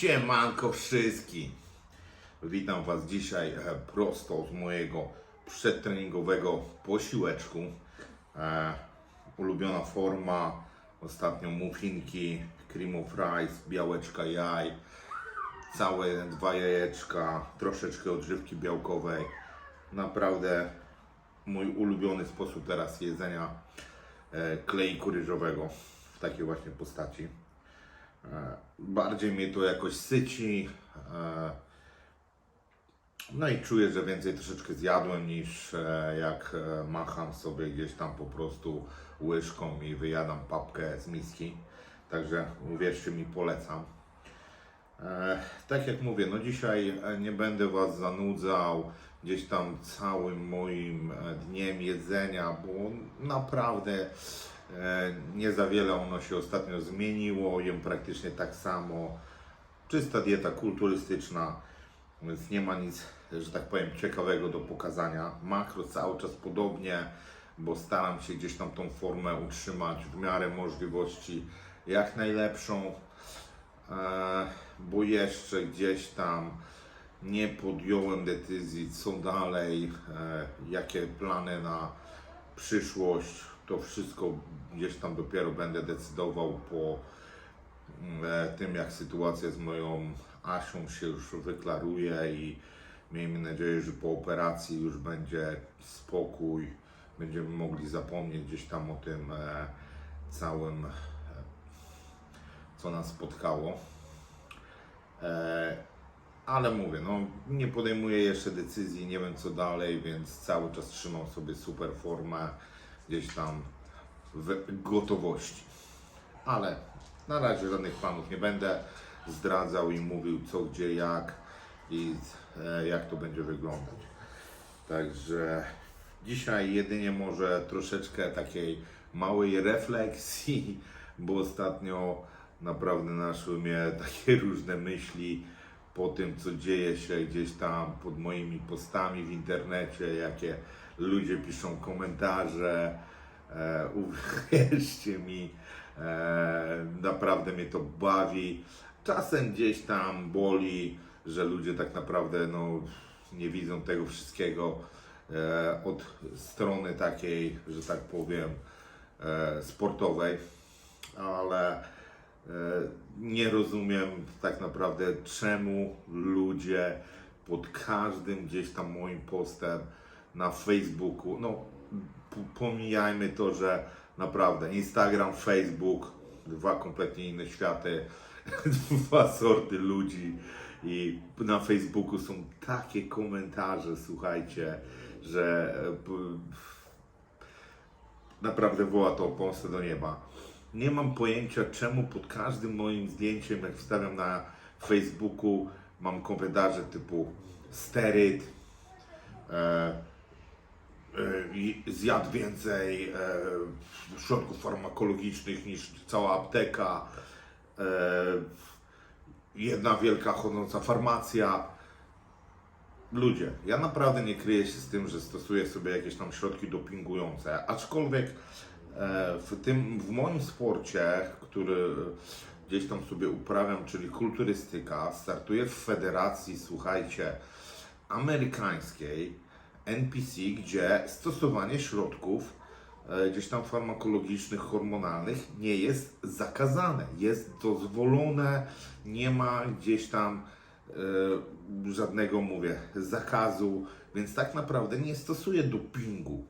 Siemanko wszystkim! Witam Was dzisiaj e, prosto z mojego przedtreningowego posiłeczku. E, ulubiona forma, ostatnio muffinki, cream of rice, białeczka jaj, całe dwa jajeczka, troszeczkę odżywki białkowej. Naprawdę mój ulubiony sposób teraz jedzenia e, klejku ryżowego w takiej właśnie postaci. E, Bardziej mnie to jakoś syci. e, No i czuję, że więcej troszeczkę zjadłem niż e, jak macham sobie gdzieś tam po prostu łyżką i wyjadam papkę z miski. Także uwierzcie mi, polecam. Tak jak mówię, no dzisiaj nie będę Was zanudzał gdzieś tam całym moim dniem jedzenia, bo naprawdę nie za wiele ono się ostatnio zmieniło, jem praktycznie tak samo. Czysta dieta kulturystyczna, więc nie ma nic, że tak powiem, ciekawego do pokazania. Makro cały czas podobnie, bo staram się gdzieś tam tą formę utrzymać w miarę możliwości jak najlepszą. E, bo jeszcze gdzieś tam nie podjąłem decyzji, co dalej, e, jakie plany na przyszłość. To wszystko gdzieś tam dopiero będę decydował po mm, e, tym, jak sytuacja z moją Asią się już wyklaruje i miejmy nadzieję, że po operacji już będzie spokój, będziemy mogli zapomnieć gdzieś tam o tym e, całym, e, co nas spotkało. Ale mówię, no nie podejmuję jeszcze decyzji, nie wiem co dalej, więc cały czas trzymam sobie super formę gdzieś tam w gotowości. Ale na razie żadnych planów nie będę zdradzał i mówił co, gdzie, jak i e, jak to będzie wyglądać. Także dzisiaj jedynie może troszeczkę takiej małej refleksji, bo ostatnio naprawdę naszły mnie takie różne myśli po tym, co dzieje się gdzieś tam pod moimi postami w internecie, jakie ludzie piszą komentarze. E, uwierzcie mi, e, naprawdę mnie to bawi. Czasem gdzieś tam boli, że ludzie tak naprawdę no, nie widzą tego wszystkiego e, od strony takiej, że tak powiem, e, sportowej, ale e, nie rozumiem tak naprawdę, czemu ludzie pod każdym gdzieś tam moim postem na Facebooku, no pomijajmy to, że naprawdę Instagram, Facebook, dwa kompletnie inne światy, dwa sorty ludzi i na Facebooku są takie komentarze, słuchajcie, że e, naprawdę woła to o pomstę do nieba. Nie mam pojęcia, czemu pod każdym moim zdjęciem, jak wstawiam na Facebooku, mam komentarze typu steryt, e, zjadł więcej e, środków farmakologicznych niż cała apteka, e, jedna wielka chodząca farmacja. Ludzie, ja naprawdę nie kryję się z tym, że stosuję sobie jakieś tam środki dopingujące, aczkolwiek e, w tym, w moim sporcie, który gdzieś tam sobie uprawiam, czyli kulturystyka, startuję w federacji, słuchajcie, amerykańskiej, NPC, gdzie stosowanie środków e, gdzieś tam farmakologicznych, hormonalnych nie jest zakazane, jest dozwolone, nie ma gdzieś tam e, żadnego, mówię, zakazu, więc tak naprawdę nie stosuję dopingu,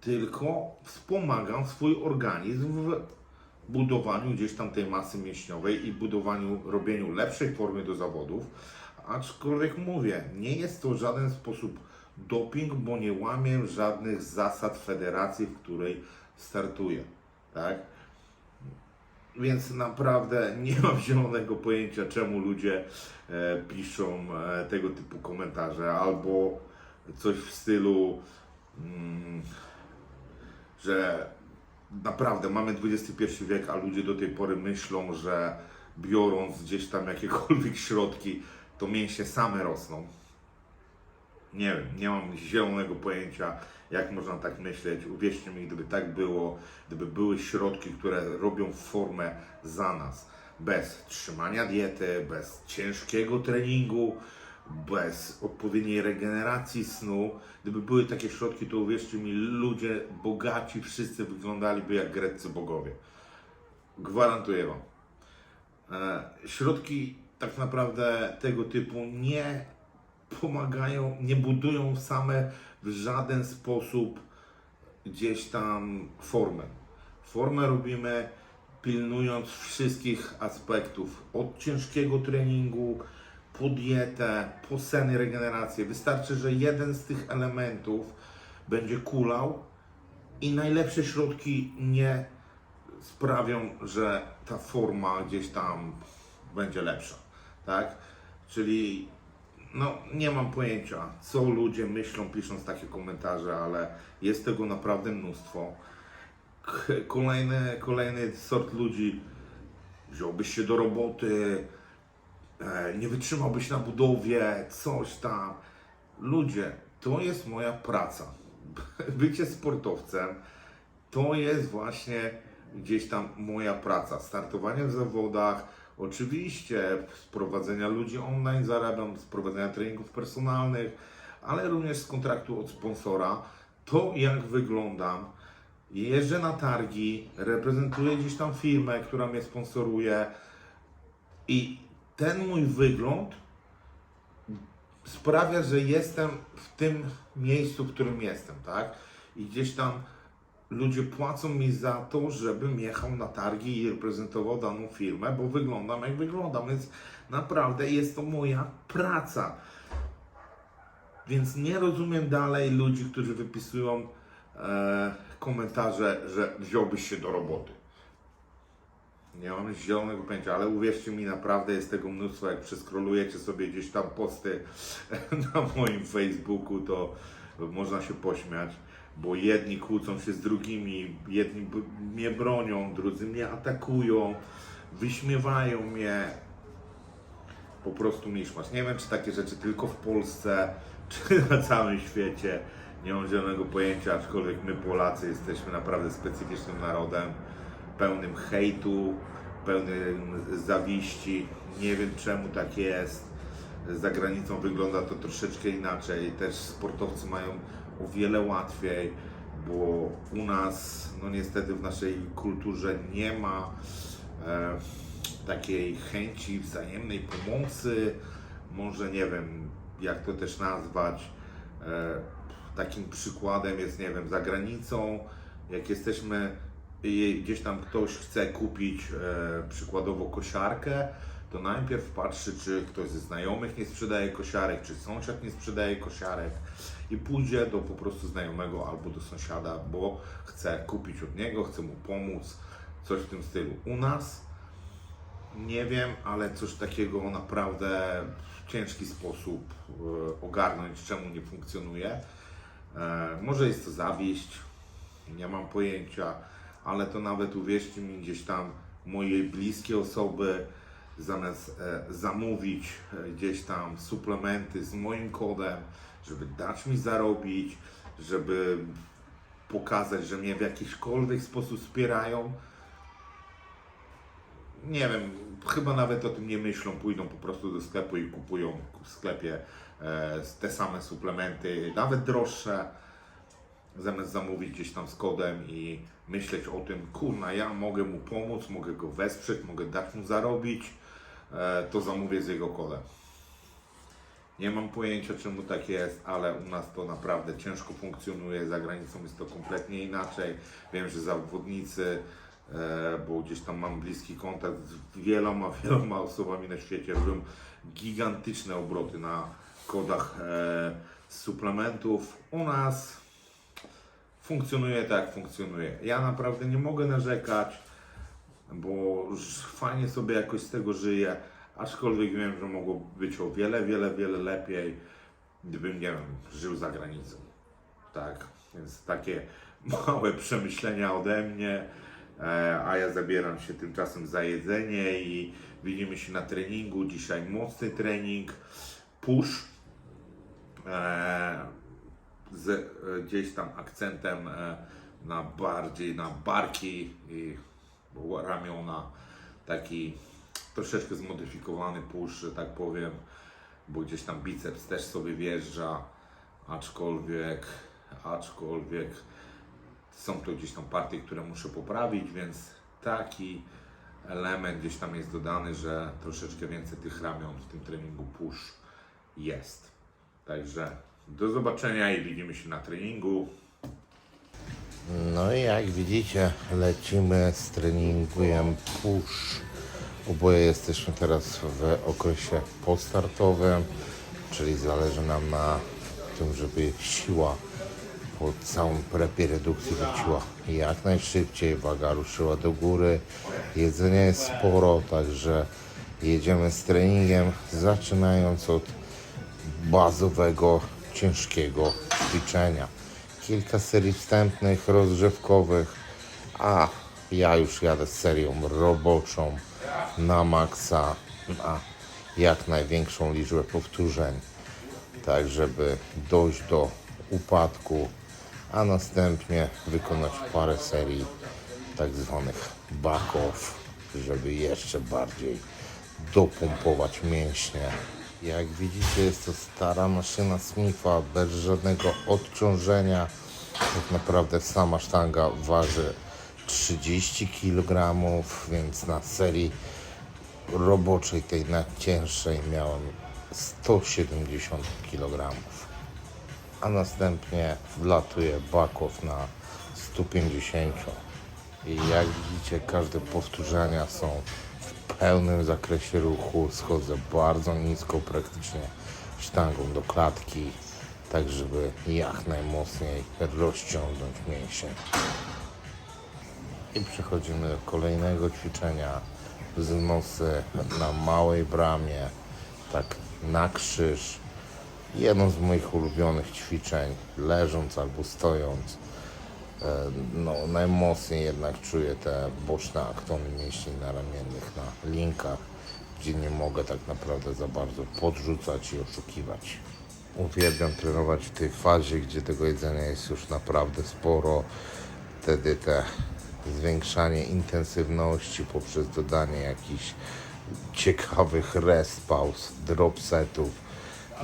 tylko wspomagam swój organizm w budowaniu gdzieś tam tej masy mięśniowej i budowaniu, robieniu lepszej formy do zawodów. Aczkolwiek mówię, nie jest to w żaden sposób doping, bo nie łamię żadnych zasad federacji, w której startuję. Tak? Więc naprawdę nie mam zielonego pojęcia, czemu ludzie e, piszą e, tego typu komentarze, albo coś w stylu, mm, że naprawdę mamy XXI wiek, a ludzie do tej pory myślą, że biorąc gdzieś tam jakiekolwiek środki, to mięśnie same rosną. Nie wiem, nie mam zielonego pojęcia, jak można tak myśleć. Uwierzcie mi, gdyby tak było, gdyby były środki, które robią formę za nas, bez trzymania diety, bez ciężkiego treningu, bez odpowiedniej regeneracji snu. Gdyby były takie środki, to uwierzcie mi, ludzie bogaci wszyscy wyglądaliby jak greccy bogowie. Gwarantuję Wam. E, Środki tak naprawdę tego typu nie pomagają, nie budują same w żaden sposób gdzieś tam formę. Formę robimy pilnując wszystkich aspektów, od ciężkiego treningu, po dietę, po sen i regenerację. Wystarczy, że jeden z tych elementów będzie kulał i najlepsze środki nie sprawią, że ta forma gdzieś tam będzie lepsza, tak? Czyli no nie mam pojęcia, co ludzie myślą pisząc takie komentarze, ale jest tego naprawdę mnóstwo. Kolejny, kolejny sort ludzi wziąłbyś się do roboty, e, nie wytrzymałbyś na budowie, coś tam. Ludzie, to jest moja praca. Bycie sportowcem to jest właśnie gdzieś tam moja praca. Startowanie w zawodach, oczywiście z prowadzenia ludzi online zarabiam, z prowadzenia treningów personalnych, ale również z kontraktu od sponsora. To jak wyglądam, jeżdżę na targi, reprezentuję gdzieś tam firmę, która mnie sponsoruje i ten mój wygląd sprawia, że jestem w tym miejscu, w którym jestem, tak? I gdzieś tam ludzie płacą mi za to, żebym jechał na targi i reprezentował daną firmę, bo wyglądam jak wyglądam, więc naprawdę jest to moja praca. Więc nie rozumiem dalej ludzi, którzy wypisują e, komentarze, że wziąłbyś się do roboty. Nie mam zielonego pojęcia, ale uwierzcie mi, naprawdę jest tego mnóstwo. Jak przeskrolujecie sobie gdzieś tam posty na moim Facebooku, to można się pośmiać, bo jedni kłócą się z drugimi, jedni mnie bronią, drudzy mnie atakują, wyśmiewają mnie. Po prostu miszmasz. Nie wiem, czy takie rzeczy tylko w Polsce, czy na całym świecie. Nie mam zielonego pojęcia, aczkolwiek my Polacy jesteśmy naprawdę specyficznym narodem pełnym hejtu, pełnym zawiści. Nie wiem czemu tak jest. Za granicą wygląda to troszeczkę inaczej. Też sportowcy mają o wiele łatwiej, bo u nas, no niestety w naszej kulturze nie ma e, takiej chęci wzajemnej pomocy. Może nie wiem, jak to też nazwać. E, takim przykładem jest, nie wiem, za granicą, jak jesteśmy i gdzieś tam ktoś chce kupić e, przykładowo kosiarkę, to najpierw patrzy, czy ktoś ze znajomych nie sprzedaje kosiarek, czy sąsiad nie sprzedaje kosiarek i pójdzie do po prostu znajomego albo do sąsiada, bo chce kupić od niego, chce mu pomóc, coś w tym stylu. U nas nie wiem, ale coś takiego naprawdę w ciężki sposób e, ogarnąć, czemu nie funkcjonuje. E, może jest to zawieść, nie mam pojęcia, ale to nawet uwierzcie mi, gdzieś tam moje bliskie osoby zamiast e, zamówić e, gdzieś tam suplementy z moim kodem, żeby dać mi zarobić, żeby pokazać, że mnie w jakikolwiek sposób wspierają, nie wiem, chyba nawet o tym nie myślą, pójdą po prostu do sklepu i kupują w sklepie e, te same suplementy, nawet droższe, zamiast zamówić gdzieś tam z kodem i myśleć o tym, kurna, ja mogę mu pomóc, mogę go wesprzeć, mogę dać mu zarobić, e, to zamówię z jego kodem. Nie mam pojęcia czemu tak jest, ale u nas to naprawdę ciężko funkcjonuje, za granicą jest to kompletnie inaczej. Wiem, że zawodnicy, e, bo gdzieś tam mam bliski kontakt z wieloma, wieloma osobami na świecie, robią gigantyczne obroty na kodach e, suplementów. U nas funkcjonuje tak, jak funkcjonuje. Ja naprawdę nie mogę narzekać, bo fajnie sobie jakoś z tego żyję, aczkolwiek wiem, że mogło być o wiele, wiele, wiele lepiej, gdybym, nie wiem, żył za granicą. Tak, więc takie małe przemyślenia ode mnie, e, a ja zabieram się tymczasem za jedzenie i widzimy się na treningu. Dzisiaj mocny trening, push, e, z e, gdzieś tam akcentem e, na bardziej na barki i ramiona, taki troszeczkę zmodyfikowany push, że tak powiem, bo gdzieś tam biceps też sobie wjeżdża, aczkolwiek, aczkolwiek są to gdzieś tam partie, które muszę poprawić, więc taki element gdzieś tam jest dodany, że troszeczkę więcej tych ramion w tym treningu push jest. Także do zobaczenia i widzimy się na treningu. No i jak widzicie, lecimy z treningiem push. Oboje jesteśmy teraz w okresie postartowym, czyli zależy nam na tym, żeby siła po całym prepie redukcji wróciła jak najszybciej, waga ruszyła do góry, jedzenia jest sporo, także jedziemy z treningiem, zaczynając od bazowego, ciężkiego ćwiczenia. Kilka serii wstępnych, rozgrzewkowych, a ja już jadę z serią roboczą na maksa, na jak największą liczbę powtórzeń, tak żeby dojść do upadku, a następnie wykonać parę serii tak zwanych back-off, żeby jeszcze bardziej dopompować mięśnie. Jak widzicie jest to stara maszyna Smitha bez żadnego odciążenia. Tak naprawdę sama sztanga waży 30 kg, więc na serii roboczej, tej najcięższej miałem 170 kg. A następnie wlatuje baków na 150. I jak widzicie, każde powtórzenia są pełnym zakresie ruchu. Schodzę bardzo nisko, praktycznie sztangą do klatki, tak żeby jak najmocniej rozciągnąć mięsień. I przechodzimy do kolejnego ćwiczenia. Wznosy na małej bramie, tak na krzyż. Jedno z moich ulubionych ćwiczeń, leżąc albo stojąc. E, No, najmocniej jednak czuję te boczne aktony mięśni naramiennych na linkach, gdzie nie mogę tak naprawdę za bardzo podrzucać i oszukiwać. Uwielbiam trenować w tej fazie, gdzie tego jedzenia jest już naprawdę sporo. Wtedy te zwiększanie intensywności poprzez dodanie jakichś ciekawych rest pauz, drop setów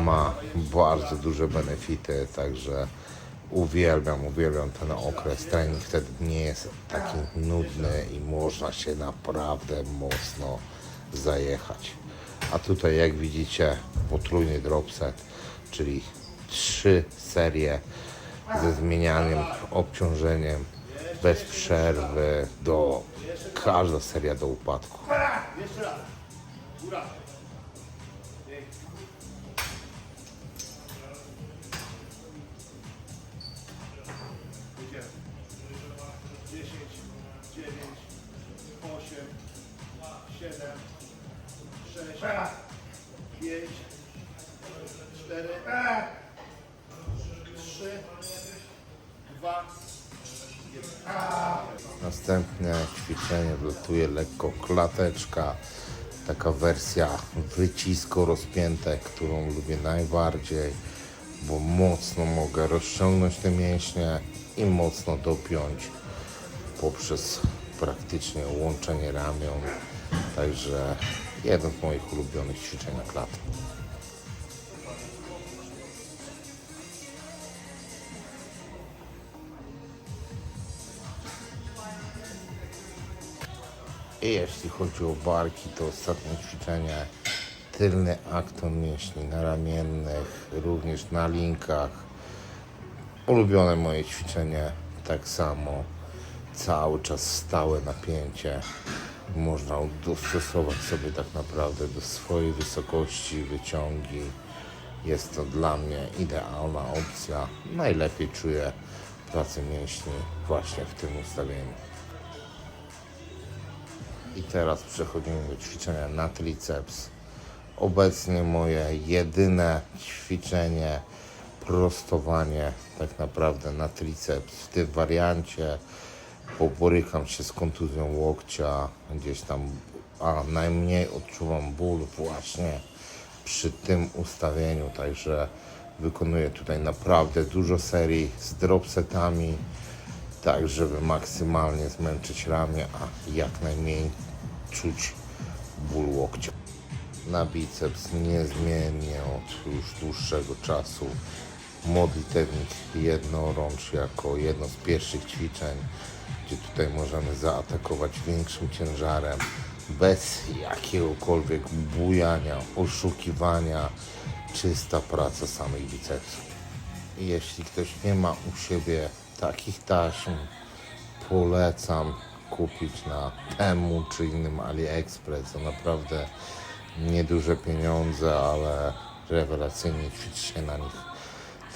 ma bardzo duże benefity, także uwielbiam, uwielbiam ten okres. Trening wtedy nie jest taki nudny i można się naprawdę mocno zajechać. A tutaj jak widzicie potrójny drop set, czyli trzy serie ze zmienianym obciążeniem bez przerwy do każda seria do upadku. dziesięć, dziewięć, osiem, siedem, sześć, pięć, cztery, trzy, dwa, Następne ćwiczenie wlatuje lekko klateczka. Taka wersja wycisko rozpięte, którą lubię najbardziej, bo mocno mogę rozciągnąć te mięśnie i mocno dopiąć poprzez praktycznie łączenie ramion. Także jeden z moich ulubionych ćwiczeń na klatę. I jeśli chodzi o barki, to ostatnie ćwiczenie tylny akton mięśni naramiennych, również na linkach. Ulubione moje ćwiczenie, tak samo. Cały czas stałe napięcie. Można dostosować sobie tak naprawdę do swojej wysokości wyciągi. Jest to dla mnie idealna opcja. Najlepiej czuję pracę mięśni właśnie w tym ustawieniu. I teraz przechodzimy do ćwiczenia na triceps. Obecnie moje jedyne ćwiczenie, prostowanie tak naprawdę na triceps w tym wariancie, borykam się z kontuzją łokcia, gdzieś tam, a najmniej odczuwam ból właśnie przy tym ustawieniu, także wykonuję tutaj naprawdę dużo serii z dropsetami, tak żeby maksymalnie zmęczyć ramię, a jak najmniej czuć ból łokcia. Na biceps niezmiennie od już dłuższego czasu modlitewnik jednorącz jako jedno z pierwszych ćwiczeń, gdzie tutaj możemy zaatakować większym ciężarem bez jakiegokolwiek bujania, oszukiwania, czysta praca samych bicepsów. Jeśli ktoś nie ma u siebie takich taśm, polecam kupić na Temu czy innym AliExpress. To naprawdę nieduże pieniądze, ale rewelacyjnie ćwiczy się na nich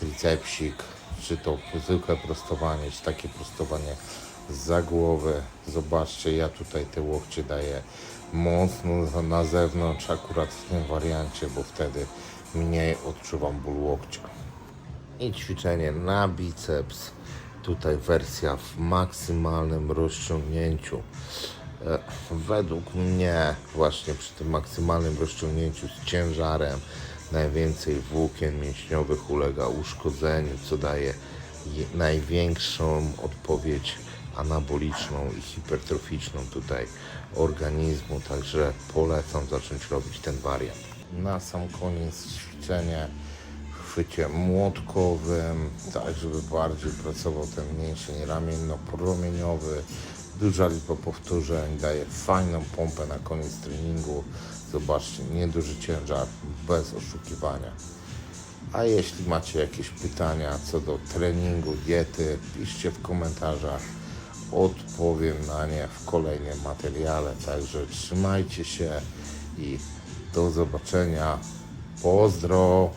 tricepsik, czy to zwykłe prostowanie, czy takie prostowanie za głowę. Zobaczcie, ja tutaj te łokcie daję mocno na zewnątrz, akurat w tym wariancie, bo wtedy mniej odczuwam ból łokcia i ćwiczenie na biceps. Tutaj wersja w maksymalnym rozciągnięciu. E, Według mnie właśnie przy tym maksymalnym rozciągnięciu z ciężarem najwięcej włókien mięśniowych ulega uszkodzeniu, co daje je- największą odpowiedź anaboliczną i hipertroficzną tutaj organizmu, także polecam zacząć robić ten wariant. Na sam koniec ćwiczenie w chwycie młotkowym, tak żeby bardziej pracował ten mięsień ramienno-promieniowy. Duża liczba powtórzeń daje fajną pompę na koniec treningu. Zobaczcie, nieduży ciężar, bez oszukiwania. A jeśli macie jakieś pytania co do treningu, diety, piszcie w komentarzach. Odpowiem na nie w kolejnym materiale. Także trzymajcie się i do zobaczenia. Pozdro!